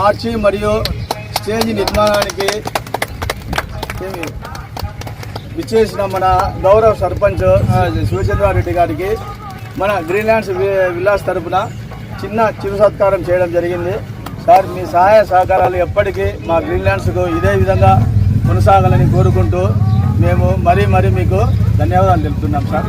Arch మరియు stage నిర్మాణానికి విచ్చేసిన మన గౌరవ సర్పంచ్ ఆ, శివచంద్రారెడ్డి గారికి మన గ్రీన్ ల్యాండ్స్ వి- తరపున చిన్న చిరు సత్కారం చేయడం జరిగింది. సార్ మీ సహాయ సహకారాలు ఎప్పటికీ మా గ్రీన్ ల్యాండ్స్కు ఇదే విధంగా కొనసాగాలని కోరుకుంటూ మేము మరీ మరీ మీకు ధన్యవాదాలు తెలుపుతున్నాం సార్.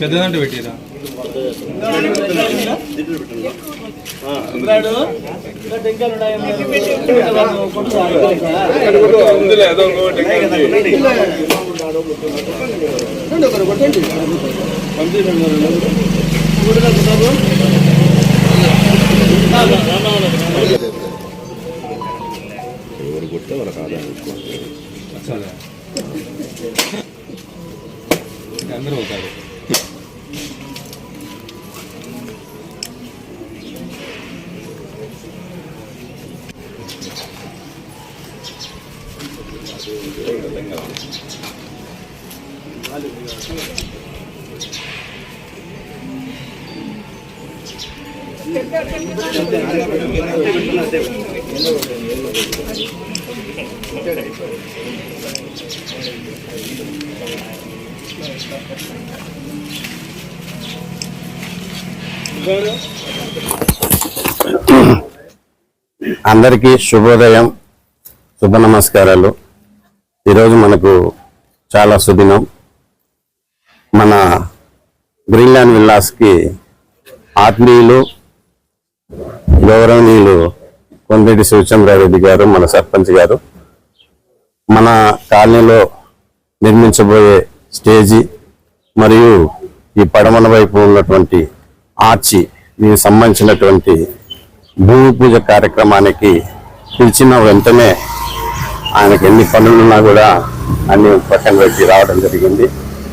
పెద్దదంటే పెట్టిరా ఎవరు కొట్టే వాళ్ళకి ఆదాయం ఎక్కువ సరే అందరూ అవుతారు Gracias. అందరికీ శుభోదయం శుభ నమస్కారాలు. ఈరోజు మనకు చాలా సుదినం. మన గ్రీన్లాండ్ విల్లాస్కి ఆత్మీయులు గౌరవనీయులు కొండరెడ్డి శివచంద్రారెడ్డి గారు మన సర్పంచ్ గారు మన కాలనీలో నిర్మించబోయే స్టేజి మరియు ఈ పడమన వైపు ఉన్నటువంటి ఆర్చి దీనికి సంబంధించినటువంటి భూమి పూజ కార్యక్రమానికి పిలిచిన వెంటనే ఆయనకి ఎన్ని పనులున్నా కూడా అన్ని పక్కన పెట్టి రావడం జరిగింది.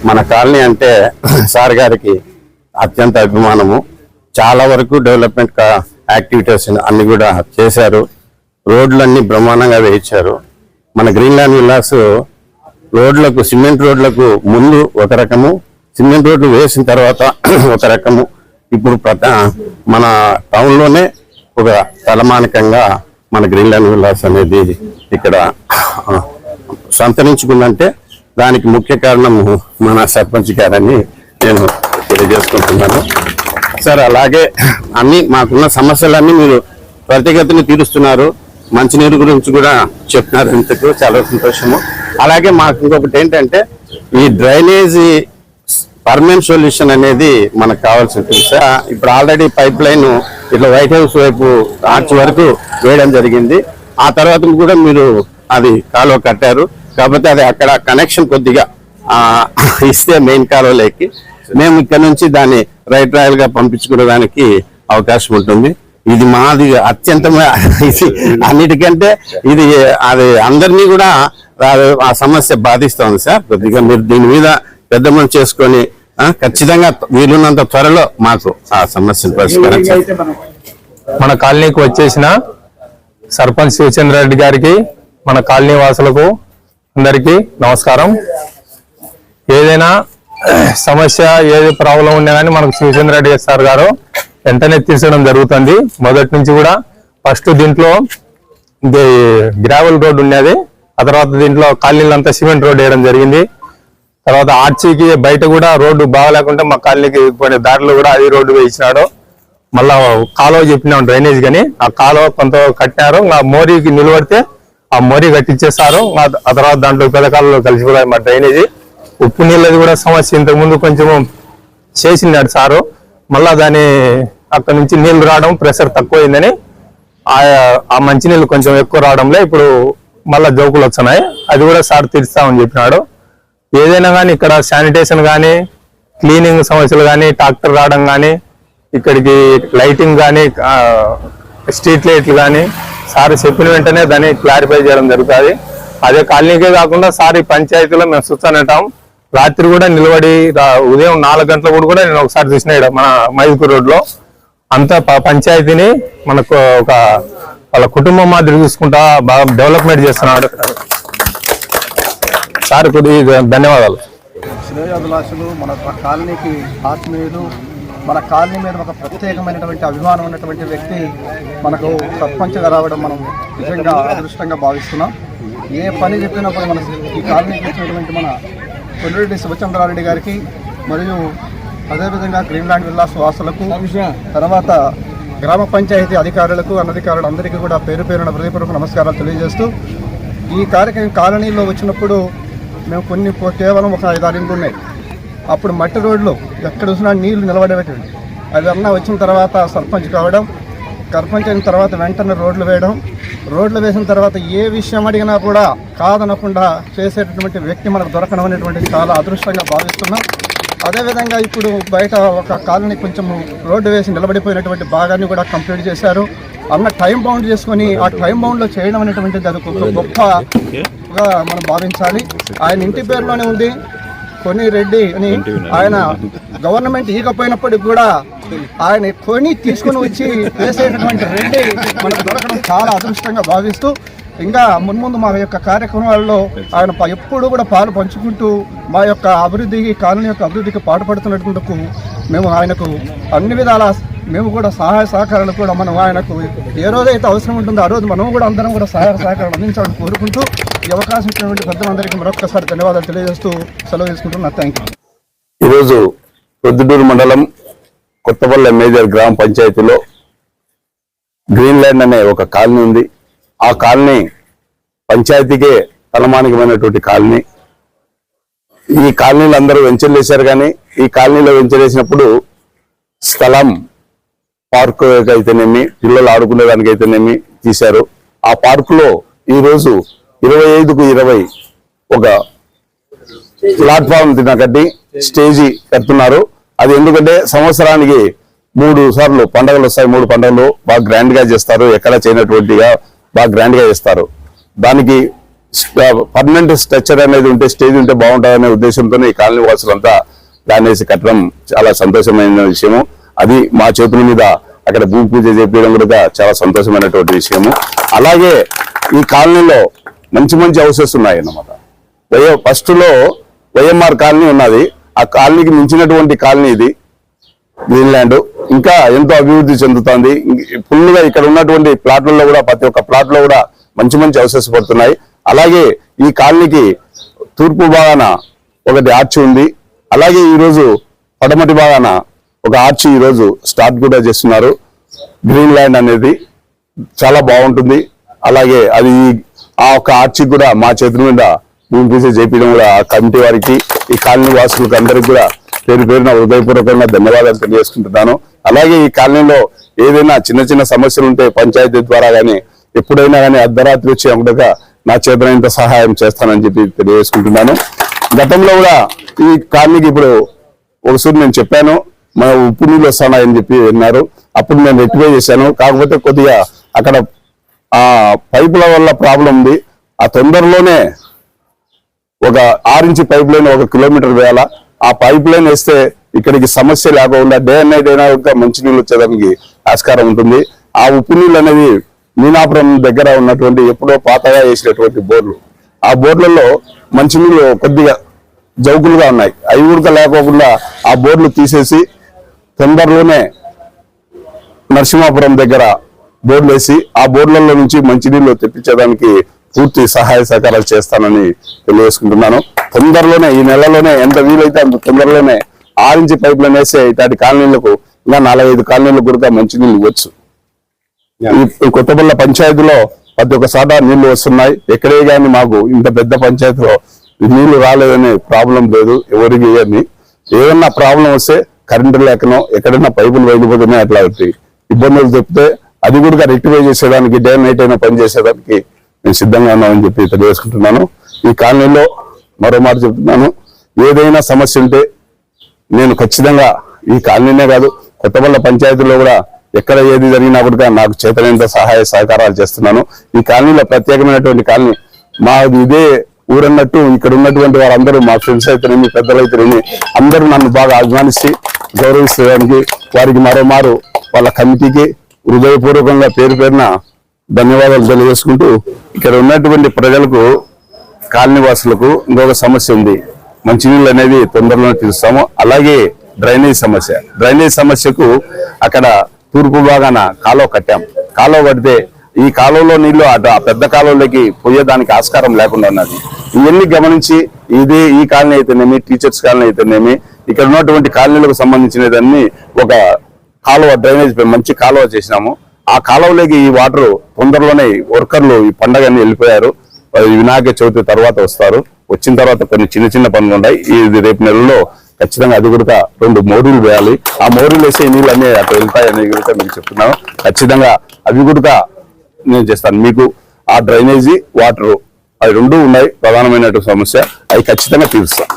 మన కాలనీ అంటే సార్ గారికి అత్యంత అభిమానము. చాలా వరకు డెవలప్మెంట్ యాక్టివిటీస్ అన్ని కూడా చేశారు. రోడ్లన్నీ బ్రహ్మాండంగా వేయించారు. మన గ్రీన్ ల్యాండ్ విల్లాస్ రోడ్లకు సిమెంట్ రోడ్లకు ముందు ఒక రకము సిమెంట్ రోడ్లు వేసిన తర్వాత ఒక రకము. ఇప్పుడు మన టౌన్లోనే ఒక తలమానికంగా మన గ్రీన్ ల్యాండ్ విల్లాస్ అనేది ఇక్కడ సంతరించుకుందంటే దానికి ముఖ్య కారణం మన సర్పంచ్ గారని నేను తెలియజేసుకుంటున్నాను. సార్ అలాగే అన్ని మాకున్న సమస్యలన్నీ మీరు త్వరితగతిని తీరుస్తున్నారు. మంచినీరు గురించి కూడా చెప్తున్నారు. ఇంతకు చాలా సంతోషము. అలాగే మాకు ఇంకొకటి ఏంటంటే ఈ డ్రైనేజీ పర్మనెంట్ సొల్యూషన్ అనేది మనకు కావాల్సింది సార్. ఇప్పుడు ఆల్రెడీ పైప్ లైన్ ఇట్లా వైట్ హౌస్ వైపు ఆర్చ్ వరకు వేయడం జరిగింది. ఆ తర్వాత కూడా మీరు అది కాలువ కట్టారు. కాకపోతే అది అక్కడ కనెక్షన్ కొద్దిగా ఇస్తే మెయిన్ కాలువలోకి. మేము ఇక్కడ నుంచి దాన్ని రైట్ రాయల్గా పంపించుకోవడానికి అవకాశం ఉంటుంది. ఇది మాది అత్యంత ఇది అన్నిటికంటే ఇది అది అందరినీ కూడా ఆ- ఆ సమస్య బాధిస్తోంది సార్. కొద్దిగా మీరు దీని మీద పెద్ద మనసు చేసుకొని ఖచ్చితంగా వీలున్నంత త్వరలో మాకు ఆ సమస్యను పరిష్కరించాలి మన కాలనీకి వచ్చేసిన సర్పంచ్ శివచంద్రారెడ్డి గారికి మన కాలనీ వాసులకు అందరికీ నమస్కారం. ఏదైనా సమస్య ఏది ప్రాబ్లం ఉన్నా కానీ మనకు శివచంద్రారెడ్డి సార్ గారు వెంటనే తీర్చడం జరుగుతుంది. మొదటి నుంచి కూడా ఫస్ట్ దీంట్లో గ్రావెల్ రోడ్ ఉండేది ఆ తర్వాత దీంట్లో కాలనీలంతా సిమెంట్ రోడ్ వేయడం జరిగింది. తర్వాత ఆర్చీకి బయట కూడా రోడ్డు బాగాలేకుంటే మా కాలనీకి పోయిన దారిలో కూడా అది రోడ్డు వేయించినాడు. మళ్ళా కాలువ చెప్పినాం డ్రైనేజ్ కానీ ఆ కాలువ కొంత కట్టినారు. ఆ మోరీకి నిలబడితే ఆ మోరీ కట్టించేస్తారు ఆ తర్వాత దాంట్లో పెదకాలలో కలిసిపోతాయి మా డ్రైనేజీ. ఉప్పు నీళ్ళది కూడా సమస్య. ఇంతకుముందు కొంచెము చేసినాడు సారు. మళ్ళా దాని అక్కడ నుంచి నీళ్ళు రావడం ప్రెషర్ తక్కువైందని ఆ ఆ మంచినీళ్ళు కొంచెం ఎక్కువ రావడంలో. ఇప్పుడు మళ్ళా జోకులు వచ్చినాయి అది కూడా సార్ తీరుస్తామని చెప్పినాడు. ఏదైనా కానీ ఇక్కడ శానిటేషన్ కానీ క్లీనింగ్ సమస్యలు కానీ ట్రాక్టర్ రావడం కానీ ఇక్కడికి లైటింగ్ కానీ స్ట్రీట్ లైట్లు కానీ సార్ చెప్పిన వెంటనే దాన్ని క్లారిఫై చేయడం జరుగుతుంది. అదే కాలనీకే కాకుండా సార్ ఈ పంచాయతీలో మేము చూస్తానంటాం. రాత్రి కూడా నిలబడి ఉదయం నాలుగు గంటల కూడా కూడా నేను ఒకసారి చూసిన మన మైదుకూరు రోడ్లో. అంత అంతా ప- పంచాయతీని మనకు ఒక వాళ్ళ కుటుంబం మాదిరి చూసుకుంటా బాగా డెవలప్మెంట్ చేస్తున్నాడు. సార్ కొద్దిగా ధన్యవాదాలు. శ్రేయోభిలాషులు మన కాలనీకి ఆత్మీయులు మన కాలనీ మీద ఒక ప్రత్యేకమైనటువంటి అభిమానం ఉన్నటువంటి వ్యక్తి మనకు సర్పంచ్గా రావడం మనం నిజంగా అదృష్టంగా భావిస్తున్నాం. ఏ పని చెప్పినప్పుడు మన ఈ కాలనీకి వచ్చినటువంటి మన కొల్లిరెడ్డి శివచంద్రారెడ్డి గారికి మరియు అదేవిధంగా గ్రీన్లాండ్ విల్లాస్ వాసులకు తర్వాత గ్రామ పంచాయతీ అధికారులకు అనధికారులు అందరికీ కూడా పేరు పేరున హృదయపూర్వక నమస్కారాలు తెలియజేస్తూ ఈ కార్యక్రమం కాలనీలో వచ్చినప్పుడు మేము కొన్ని కేవలం ఒక ఐదు ఆరు ఉన్నాయి. అప్పుడు మట్టి రోడ్లు ఎక్కడ చూసినా నీళ్ళు నిలబడేటువంటి అవి వచ్చిన తర్వాత సర్పంచ్ కావడం సర్పంచ్ అయిన తర్వాత వెంటనే రోడ్లు వేయడం. రోడ్లు వేసిన తర్వాత ఏ విషయం అడిగినా కూడా కాదనకుండా చేసేటటువంటి వ్యక్తి మనకు దొరకడం అనేటువంటిది చాలా అదృష్టంగా భావిస్తున్నాం. అదేవిధంగా ఇప్పుడు బయట ఒక కాలనీ కొంచెం రోడ్డు వేసి నిలబడిపోయినటువంటి భాగాన్ని కూడా కంప్లీట్ చేశారు. అన్న టైం బౌండ్ చేసుకొని ఆ టైం బౌండ్లో చేయడం అనేటువంటిది అది ఒక గొప్పగా మనం భావించాలి. ఆయన ఇంటి పేరులోనే ఉంది. కొని రెడ్డి అని ఆయన గవర్నమెంట్ ఈకపోయినప్పటికి కూడా ఆయన కొని తీసుకుని వచ్చి వేసేటటువంటి రెడ్డి మనకు దొరకడం చాలా అదృష్టంగా భావిస్తూ ఇంకా మున్ముందు మా యొక్క కార్యక్రమాల్లో ఆయన ప- ఎప్పుడూ కూడా పాలు పంచుకుంటూ మా యొక్క అభివృద్ధికి కాలనీ యొక్క అభివృద్ధికి పాటుపడుతున్నట్టుకు మేము ఆయనకు అన్ని విధాల మేము కూడా సహాయ సహకారాలు కూడా మనం ఆయనకు ఏ రోజైతే అవసరం ఉంటుందో ఆ రోజు మనం కూడా అందరం కూడా సహాయ సహకారాలు అందించాలని కోరుకుంటూ ఈ అవకాశం ఇచ్చినటువంటి పెద్దలందరికీ మరొకసారి ధన్యవాదాలు తెలియజేస్తూ సెలవు తీసుకుంటున్నా. థ్యాంక్ యూ ఈరోజు ప్రొద్దుటూరు మండలం కొత్తపల్లె మేజర్ గ్రామ పంచాయతీలో గ్రీన్ల్యాండ్ అనే ఒక కాలనీ ఉంది. ఆ కాలనీ పంచాయతీకే తలమానికమైనటువంటి కాలనీ. ఈ కాలనీలు అందరూ వెంచర్లు వేశారు కానీ ఈ కాలనీలో వెంచర్ వేసినప్పుడు స్థలం పార్క్ అయితేనేమి పిల్లలు ఆడుకునే దానికి తీశారు. ఆ పార్కులో ఈ రోజు ఇరవై ఐదుకు ఇరవై ఒక ప్లాట్ఫామ్ తినకట్టి స్టేజీ కడుతున్నారు. అది ఎందుకంటే సంవత్సరానికి మూడు సార్లు పండుగలు వస్తాయి మూడు పండుగలు బాగా గ్రాండ్గా చేస్తారు ఎక్కడ చేయనటువంటిగా బాగా గ్రాండ్గా చేస్తారు. దానికి పర్మనెంట్ స్ట్రక్చర్ అనేది ఉంటే స్టేజ్ ఉంటే బాగుంటుందనే ఉద్దేశంతో ఈ కాలనీ వాసులంతా ప్లాన్ వేసి కట్టడం చాలా సంతోషమైన విషయము. అది మా చేతుల మీద అక్కడ భూమి పూజ చేపించడం కూడా చాలా సంతోషమైనటువంటి విషయము. అలాగే ఈ కాలనీలో మంచి మంచి హౌసెస్ ఉన్నాయి అన్నమాట వయో ఫస్ట్లో వైఎంఆర్ కాలనీ ఉన్నది. ఆ కాలనీకి మించినటువంటి కాలనీ ఇది. గ్రీన్లాండ్ ఇంకా ఎంతో అభివృద్ధి చెందుతోంది. ఫుల్గా ఇక్కడ ఉన్నటువంటి ప్లాట్లలో కూడా ప్రతి ఒక్క ప్లాట్లో కూడా మంచి మంచి అవసెస్ పడుతున్నాయి. అలాగే ఈ కాలనీకి తూర్పు భాగాన ఒకటి ఆర్చి ఉంది. అలాగే ఈరోజు పడమటి భాగాన ఒక ఆర్చి ఈ రోజు స్టార్ట్ కూడా చేస్తున్నారు. గ్రీన్ ల్యాండ్ అనేది చాలా బాగుంటుంది. అలాగే అది ఆ ఒక ఆర్చి కూడా మా చేతుల మీద భూమి పూజ చేపించడం కూడా ఆ కమిటీ వారికి ఈ కాలనీ వాసులకు అందరికి కూడా పేరు పేరున హృదయపూర్వకంగా ధన్యవాదాలు తెలియజేసుకుంటున్నాను. అలాగే ఈ కాలనీలో ఏదైనా చిన్న చిన్న సమస్యలు ఉంటే పంచాయతీ ద్వారా కానీ ఎప్పుడైనా కానీ అర్ధరాత్రి వచ్చి ఉండగా నా చేతనైనంత సహాయం చేస్తానని చెప్పి తెలియజేసుకుంటున్నాను. గతంలో కూడా ఈ కాలనీకి ఇప్పుడు ఒకసారి నేను చెప్పాను మన ఉప్పు నీళ్ళు వస్తున్నాయని చెప్పి విన్నారు. అప్పుడు నేను రెక్టిఫై చేశాను. కాకపోతే కొద్దిగా అక్కడ ఆ పైపుల వల్ల ప్రాబ్లం ఉంది. ఆ తొందరలోనే ఒక ఆరించి పైప్ లైన్ ఒక కిలోమీటర్ వేయాల? ఆ పైప్ లైన్ వేస్తే ఇక్కడికి సమస్య లేకుండా డే అండ్ నైట్ అయినా ఇంకా మంచి నీళ్ళు వచ్చేదానికి ఆస్కారం ఉంటుంది. ఆ ఉప్పు నీళ్ళు అనేది మీనాపురం దగ్గర ఉన్నటువంటి ఎప్పుడో పాతగా వేసినటువంటి బోర్లు. ఆ బోర్లలో మంచినీళ్ళు కొద్దిగా జౌకులుగా ఉన్నాయి. అవి ఉడక లేకోకుండా ఆ బోర్లు తీసేసి తొందరలోనే నరసింహాపురం దగ్గర బోర్లు వేసి ఆ బోర్లలో నుంచి మంచినీళ్ళు తెప్పించడానికి పూర్తి సహాయ సహకారాలు చేస్తానని తెలియజేసుకుంటున్నాను. తొందరలోనే ఈ నెలలోనే ఎంత వీలైతే అంత తొందరలోనే ఆరించి పైప్ లైన్ వేస్తే ఇట్లాంటి కాలనీలకు ఇంకా నాలుగైదు కాలనీలకు కూడా మంచినీళ్ళు ఇవ్వచ్చు. ఈ కొత్తపల్లి పంచాయతీలో ప్రతి ఒక్క సాట నీళ్ళు వస్తున్నాయి. ఎక్కడే కానీ మాకు ఇంత పెద్ద పంచాయతీలో నీళ్ళు రాలేదనే ప్రాబ్లం లేదు ఎవరికి ఏమి ఏదన్నా ప్రాబ్లం వస్తే కరెంటు లేకనో ఎక్కడైనా పైపులు వెళ్ళిపోతున్నాయి అట్లాంటి ఇబ్బందులు చెప్తే అది కూడా రెక్టిఫై చేసేదానికి డే నైట్ అయినా పని నేను సిద్ధంగా ఉన్నామని చెప్పి తెలియజేసుకుంటున్నాను. ఈ కాలనీలో మరో మాట చెప్తున్నాను. ఏదైనా సమస్య ఉంటే నేను ఖచ్చితంగా ఈ కాలనీనే కాదు కొత్తపల్ల పంచాయతీలో కూడా ఎక్కడ ఏది జరిగినా కూడా నాకు చేతనైనంత సహాయ సహకారాలు చేస్తున్నాను. ఈ కాలనీలో ప్రత్యేకమైనటువంటి కాలనీ మాది ఇదే ఊరన్నట్టు ఇక్కడ ఉన్నటువంటి వారందరూ మా ఫ్రెండ్స్ అయితేనేమి పెద్దలైతేనేమి అందరూ నన్ను బాగా అభిమానించి గౌరవించడానికి వారికి మరోమారు వాళ్ళ కమిటీకి హృదయపూర్వకంగా పేరు పేరున ధన్యవాదాలు తెలియజేసుకుంటూ ఇక్కడ ఉన్నటువంటి ప్రజలకు కాలనీ వాసులకు ఇంకొక సమస్య ఉంది. మంచినీళ్ళు అనేది తొందరలో తీరుస్తాము. అలాగే డ్రైనేజ్ సమస్య. డ్రైనేజ్ సమస్యకు అక్కడ తూర్పు భాగాన కాలువ కట్టాం. కాలువ కడితే ఈ కాలువలో నీళ్ళు అటు ఆ పెద్ద కాలువలోకి పోయేదానికి ఆస్కారం లేకుండా ఉన్నది. ఇవన్నీ గమనించి ఇది ఈ కాలనీ అయితేనేమి టీచర్స్ కాలనీ అయితేనేమి ఇక్కడ ఉన్నటువంటి కాలనీలకు సంబంధించినదన్నీ ఒక కాలువ డ్రైనేజ్ మంచి కాలువ చేసినాము. ఆ కాలువలోకి ఈ వాటర్ తొందరలోనే వర్కర్లు ఈ పండగని వెళ్ళిపోయారు. వినాయక చవితి తర్వాత వస్తారు. వచ్చిన తర్వాత కొన్ని చిన్న చిన్న పనులు ఉన్నాయి ఇది రేపు నెలలో ఖచ్చితంగా అది కూడా రెండు మోరీలు వేయాలి. ఆ మోరీలు వేసే ఈ నీళ్ళు అన్ని అక్కడ వెళ్తాయని కూడా మీకు చెప్తున్నాను. ఖచ్చితంగా అవి కూడా నేను చేస్తాను. మీకు ఆ డ్రైనేజీ వాటర్ అవి రెండు ఉన్నాయి. ప్రధానమైనటువంటి సమస్య. అవి ఖచ్చితంగా తీరుస్తాను.